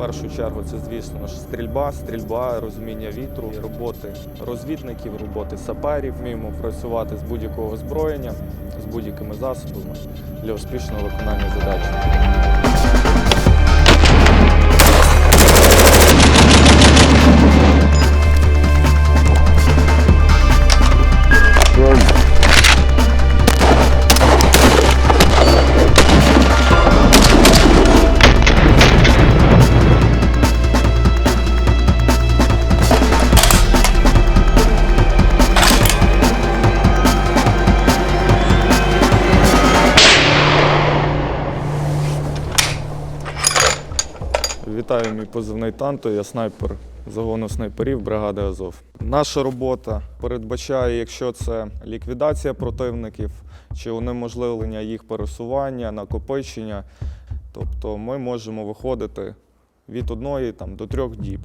першу чергу це, звісно ж, стрільба, стрільба, розуміння вітру, роботи розвідників, роботи саперів. Вміємо працювати з будь-якого озброєння, з будь-якими засобами для успішного виконання задачі. Вітаю, мій позивний Танто, я снайпер загону снайперів бригади Азов. Наша робота передбачає, якщо це ліквідація противників чи унеможливлення їх пересування, накопичення. Тобто ми можемо виходити від одної там, до трьох діб.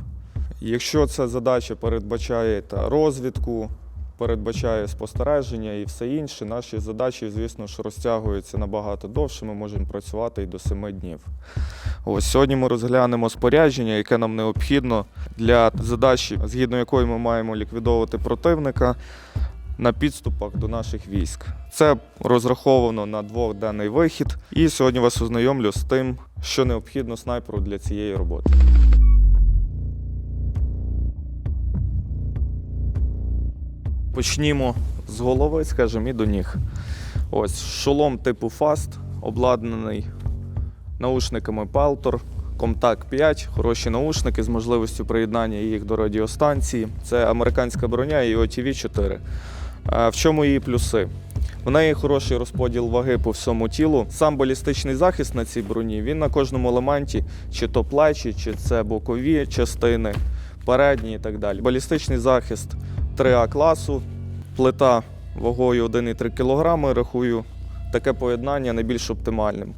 Якщо ця задача передбачає та розвідку, передбачає спостереження і все інше, наші задачі, звісно ж, розтягуються набагато довше. Ми можемо працювати і до семи днів. Ось сьогодні ми розглянемо спорядження, яке нам необхідно для задачі, згідно якої ми маємо ліквідовувати противника на підступах до наших військ. Це розраховано на двохденний вихід. І сьогодні вас ознайомлю з тим, що необхідно снайперу для цієї роботи. Почнімо з голови, скажімо, і до ніг. Ось шолом типу Fast, обладнаний наушниками Peltor, Comtac 5, хороші наушники з можливістю приєднання їх до радіостанції. Це американська броня і OTV 4. Е, В чому її плюси? В неї хороший розподіл ваги по всьому тілу. Сам балістичний захист на цій броні він на кожному елементі, чи то плечі, чи це бокові частини, передні і так далі. Балістичний захист 3А класу, плита вагою 1,3 кг, рахую таке поєднання найбільш оптимальним.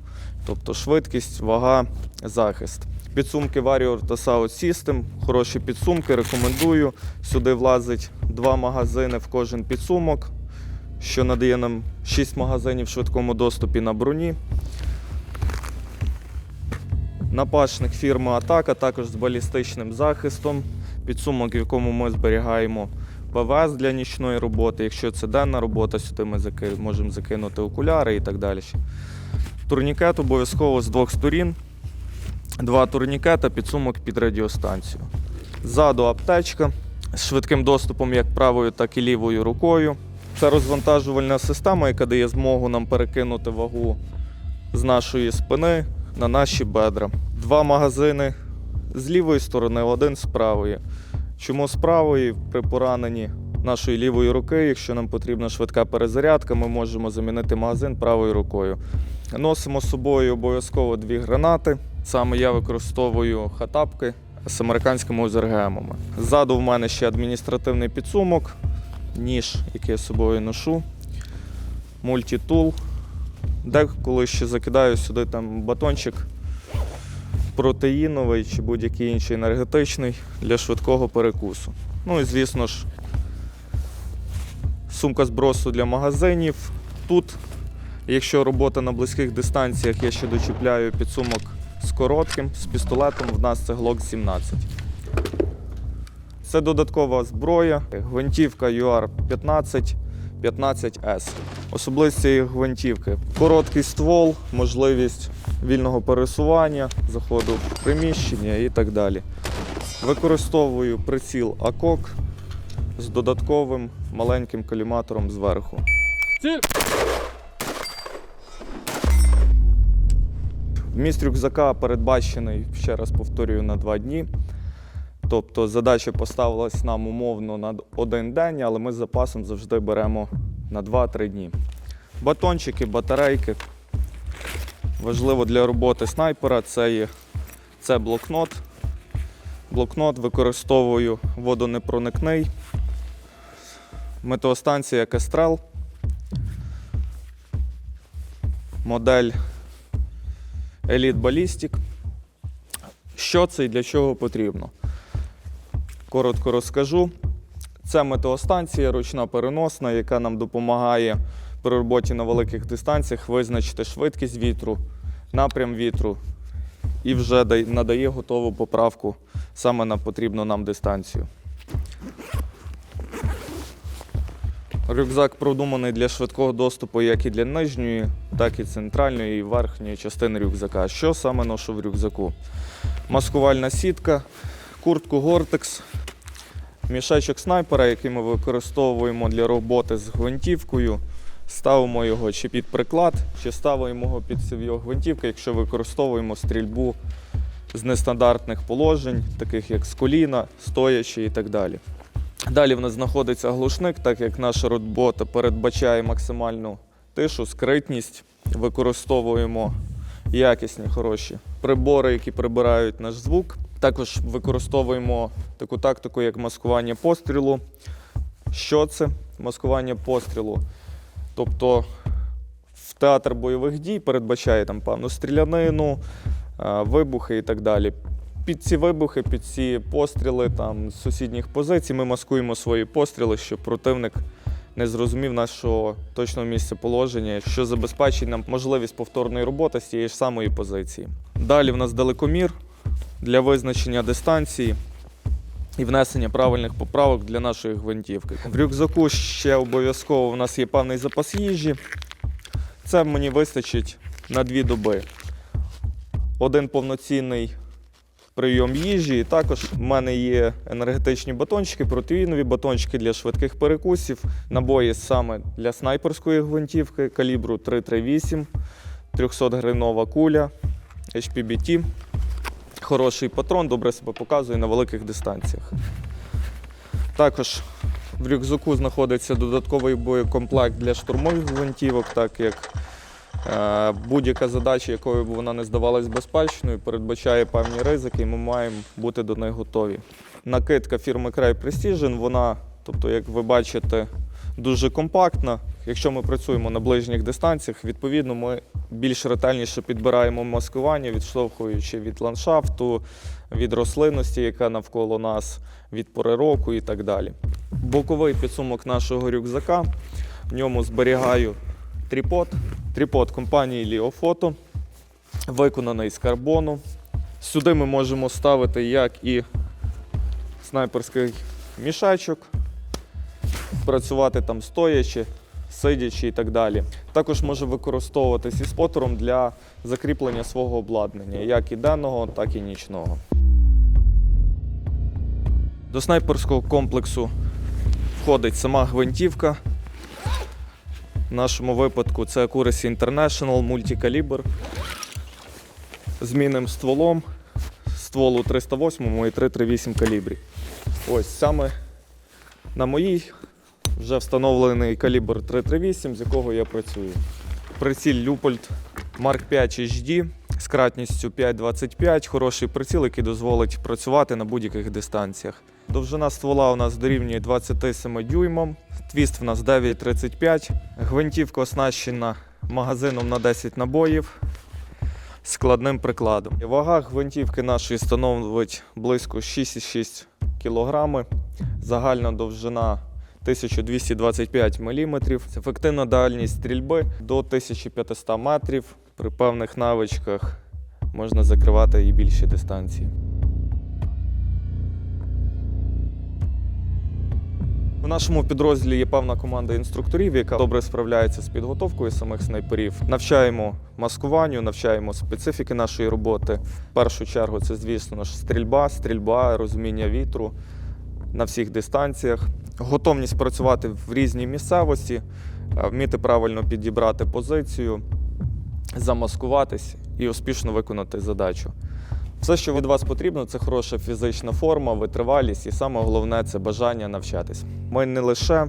Тобто швидкість, вага, захист. Підсумки Warrior та South System. Хороші підсумки, рекомендую. Сюди влазить два магазини в кожен підсумок, що надає нам 6 магазинів в швидкому доступі на броні. Напашник фірми Атака, також з балістичним захистом. Підсумок, в якому ми зберігаємо ПВС для нічної роботи. Якщо це денна робота, сюди ми заки- можемо закинути окуляри і так далі. Турнікет обов'язково з двох сторін. Два турнікета, підсумок під радіостанцію. Ззаду аптечка з швидким доступом як правою, так і лівою рукою. Це розвантажувальна система, яка дає змогу нам перекинути вагу з нашої спини на наші бедра. Два магазини з лівої сторони, один з правої. Чому з правої при пораненні нашої лівої руки, якщо нам потрібна швидка перезарядка, ми можемо замінити магазин правою рукою. Носимо з собою обов'язково дві гранати. Саме я використовую хатапки з американськими ОЗРГМами. Ззаду в мене ще адміністративний підсумок, ніж, який я з собою ношу, мультитул. Деколи ще закидаю сюди там батончик протеїновий чи будь-який інший енергетичний для швидкого перекусу. Ну і звісно ж, сумка збросу для магазинів. Тут, якщо робота на близьких дистанціях, я ще дочіпляю підсумок з коротким, з пістолетом. В нас це Glock 17. Це додаткова зброя, гвинтівка UR-15 15S. Особливість цієї гвинтівки. Короткий ствол, можливість вільного пересування, заходу в приміщення і так далі. Використовую приціл АКОК з додатковим маленьким коліматором зверху. Ціль! Вміст рюкзака передбачений, ще раз повторюю, на два дні. Тобто задача поставилась нам умовно на один день, але ми з запасом завжди беремо на 2-3 дні. Батончики, батарейки. Важливо для роботи снайпера це, є, це блокнот. Блокнот використовую водонепроникний. Метеостанція Кестрел. Модель Elite Ballistic. Що це і для чого потрібно? Коротко розкажу. Це метеостанція ручна переносна, яка нам допомагає при роботі на великих дистанціях визначити швидкість вітру, напрям вітру і вже надає готову поправку саме на потрібну нам дистанцію. Рюкзак продуманий для швидкого доступу як і для нижньої, так і центральної і верхньої частини рюкзака. Що саме ношу в рюкзаку? Маскувальна сітка, куртку Гортекс, мішечок снайпера, який ми використовуємо для роботи з гвинтівкою. Ставимо його чи під приклад, чи ставимо його під цев'ю гвинтівки, якщо використовуємо стрільбу з нестандартних положень, таких як з коліна, стоячи і так далі. Далі в нас знаходиться глушник, так як наша робота передбачає максимальну тишу, скритність. Використовуємо якісні, хороші прибори, які прибирають наш звук. Також використовуємо таку тактику, як маскування пострілу. Що це? Маскування пострілу. Тобто в театр бойових дій передбачає там певну стрілянину, е, вибухи і так далі. Під ці вибухи, під ці постріли там, з сусідніх позицій ми маскуємо свої постріли, щоб противник не зрозумів нашого точного місця положення, що забезпечить нам можливість повторної роботи з тієї ж самої позиції. Далі в нас далекомір для визначення дистанції і внесення правильних поправок для нашої гвинтівки. В рюкзаку ще обов'язково в нас є певний запас їжі. Це мені вистачить на дві доби. Один повноцінний прийом їжі. І також в мене є енергетичні батончики, протеїнові батончики для швидких перекусів, набої саме для снайперської гвинтівки калібру 338, 300-гринова куля, HPBT. Хороший патрон, добре себе показує на великих дистанціях. Також в рюкзаку знаходиться додатковий боєкомплект для штурмових гвинтівок, так як Будь-яка задача, якою б вона не здавалась безпечною, передбачає певні ризики, і ми маємо бути до них готові. Накидка фірми Край Precision, вона, тобто, як ви бачите, дуже компактна. Якщо ми працюємо на ближніх дистанціях, відповідно, ми більш ретельніше підбираємо маскування, відштовхуючи від ландшафту, від рослинності, яка навколо нас, від пори року і так далі. Боковий підсумок нашого рюкзака. В ньому зберігаю тріпод. Тріпод компанії Ліофото, виконаний з карбону. Сюди ми можемо ставити як і снайперський мішечок, працювати там стоячи, сидячи і так далі. Також може використовуватись і спотером для закріплення свого обладнання, як і денного, так і нічного. До снайперського комплексу входить сама гвинтівка. В нашому випадку це Accuracy International мультикалібр з мінним стволом, стволу 308 і 338 калібрі. Ось саме на моїй вже встановлений калібр 338, з якого я працюю. Приціль Люпольд Mark 5 HD з кратністю 5,25. Хороший приціл, який дозволить працювати на будь-яких дистанціях. Довжина ствола у нас дорівнює 27 дюймам, твіст в нас 9,35. Гвинтівка оснащена магазином на 10 набоїв складним прикладом. Вага гвинтівки нашої становить близько 6,6 кг. Загальна довжина 1225 мм. Ефективна дальність стрільби до 1500 метрів. При певних навичках можна закривати і більші дистанції. В нашому підрозділі є певна команда інструкторів, яка добре справляється з підготовкою самих снайперів. Навчаємо маскуванню, навчаємо специфіки нашої роботи. В першу чергу це, звісно ж, стрільба, стрільба, розуміння вітру на всіх дистанціях, готовність працювати в різній місцевості, е, вміти правильно підібрати позицію, замаскуватись і успішно виконати задачу. Все, що від вас потрібно, це хороша фізична форма, витривалість і саме головне це бажання навчатись. Ми не лише е,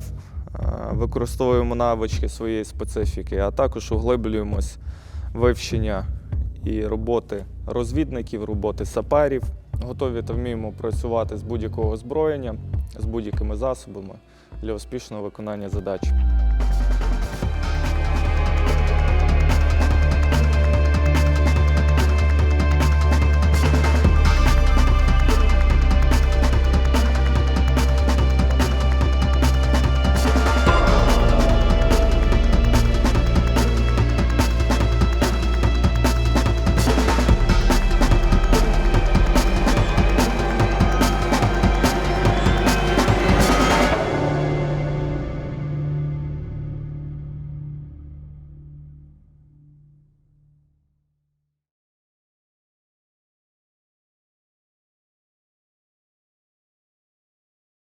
використовуємо навички своєї специфіки, а також углиблюємось вивчення і роботи розвідників, роботи саперів. Готові та вміємо працювати з будь-якого озброєння, з будь-якими засобами для успішного виконання задачі.